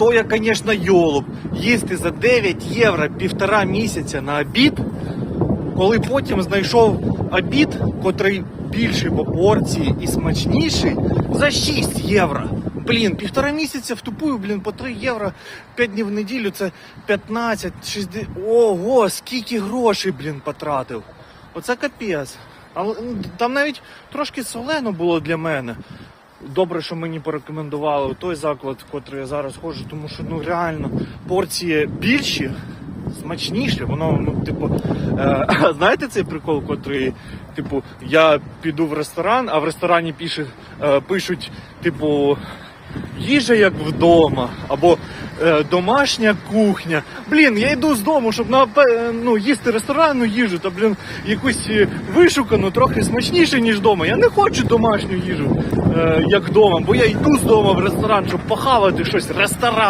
то я, звісно, йолоп. Їсти за 9 євро півтора місяця на обід, коли потім знайшов обід, котрий більший по порції і смачніший, за 6 євро. Блін, півтора місяця втупую, блін, по 3 євро 5 днів в неділю, це 15, 60... Ого, скільки грошей, блін, потратив. Оце капець. Але там навіть трошки солено було для мене. Добре, що мені порекомендували той заклад, в котрий я зараз ходжу, тому що ну реально порції більші, смачніше. Воно, ну, типу, е, знаєте цей прикол, котрий, типу, я піду в ресторан, а в ресторані пише, е, пишуть, типу. Їжа як вдома, або е, домашня кухня. Блін, я йду з дому, щоб на, е, ну, їсти ресторанну їжу, та блін, якусь е, вишукану, трохи смачніше, ніж вдома. Я не хочу домашню їжу, е, як вдома, бо я йду з дому в ресторан, щоб похавати щось ресторан.